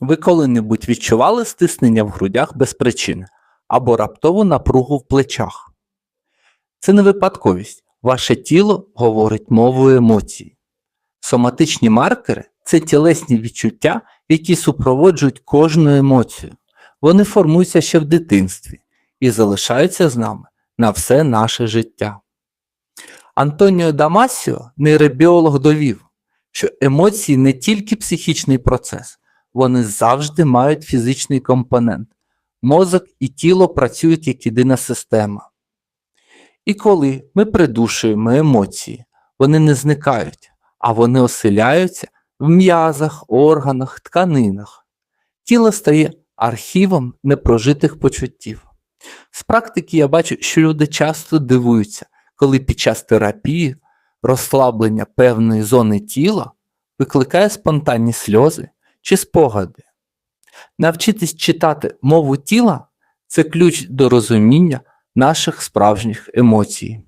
Ви коли-небудь відчували стиснення в грудях без причини або раптову напругу в плечах? Це не випадковість. Ваше тіло говорить мовою емоцій. Соматичні маркери це тілесні відчуття, які супроводжують кожну емоцію. Вони формуються ще в дитинстві і залишаються з нами на все наше життя. Антоніо Дамасіо, нейробіолог, довів, що емоції не тільки психічний процес, вони завжди мають фізичний компонент. Мозок і тіло працюють як єдина система. І коли ми придушуємо емоції, вони не зникають, а вони оселяються в м'язах, органах, тканинах. Тіло стає архівом непрожитих почуттів. З практики я бачу, що люди часто дивуються, коли під час терапії розслаблення певної зони тіла викликає спонтанні сльози чи спогади. Навчитись читати мову тіла це ключ до розуміння наших справжніх емоцій.